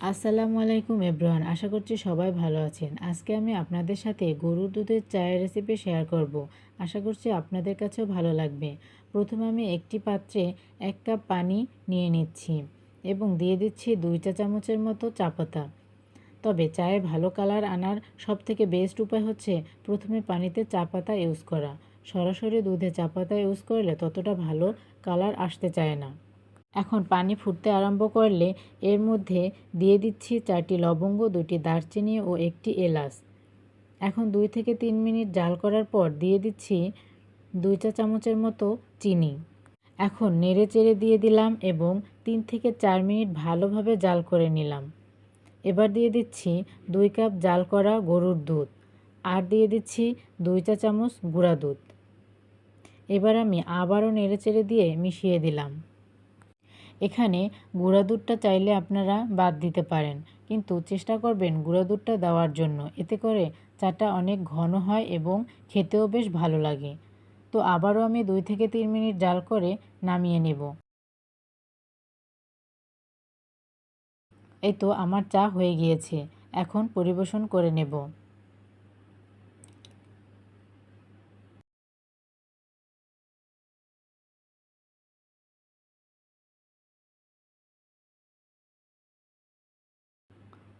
আসসালামু আলাইকুম এব্রাহান আশা করছি সবাই ভালো আছেন। আজকে আমি আপনাদের সাথে গরুর দুধের চায়ের রেসিপি শেয়ার করব। আশা করছি আপনাদের কাছেও ভালো লাগবে। প্রথমে আমি একটি পাত্রে এক কাপ পানি নিয়ে নিচ্ছি এবং দিয়ে দিচ্ছি দুই চা চামচের মতো চা পাতা। তবে চায়ে ভালো কালার আনার সব থেকে বেস্ট উপায় হচ্ছে প্রথমে পানিতে চা পাতা ইউজ করা। সরাসরি দুধে চা পাতা ইউজ করলে ততটা ভালো কালার আসতে চায় না। এখন পানি ফুটতে আরম্ভ করলে এর মধ্যে দিয়ে দিচ্ছি চারটি লবঙ্গ, দুটি দারচিনি ও একটি এলাচ। এখন দুই থেকে তিন মিনিট জাল করার পর দিয়ে দিচ্ছি দুই চা চামচের মতো চিনি। এখন নেড়ে চেড়ে দিয়ে দিলাম এবং তিন থেকে চার মিনিট ভালোভাবে জাল করে নিলাম। এবার দিয়ে দিচ্ছি দুই কাপ জাল করা গরুর দুধ আর দিয়ে দিচ্ছি দুই চা চামচ গুঁড়া দুধ। এবার আমি আবারও নেড়ে চেড়ে দিয়ে মিশিয়ে দিলাম। এখানে গুঁড়া দুধটা চাইলে আপনারা বাদ দিতে পারেন। কিন্তু চেষ্টা করবেন গুঁড়া দুধটা দেওয়ার জন্য। এতে করে চাটা অনেক ঘন হয় এবং খেতেও বেশ ভালো লাগে। তো আবারও আমি দুই থেকে তিন মিনিট জাল করে নামিয়ে নেব। এই তো আমার চা হয়ে গিয়েছে। এখন পরিবেশন করে নেব।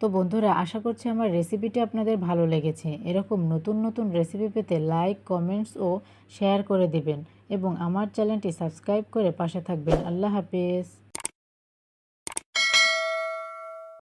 তো বন্ধুরা, আশা করছি আমার রেসিপিটি আপনাদের ভালো লেগেছে। এরকম নতুন নতুন রেসিপি পেতে লাইক কমেন্টস ও শেয়ার করে দিবেন এবং আমার চ্যানেলটি সাবস্ক্রাইব করে পাশে থাকবেন। আল্লাহ হাফেজ।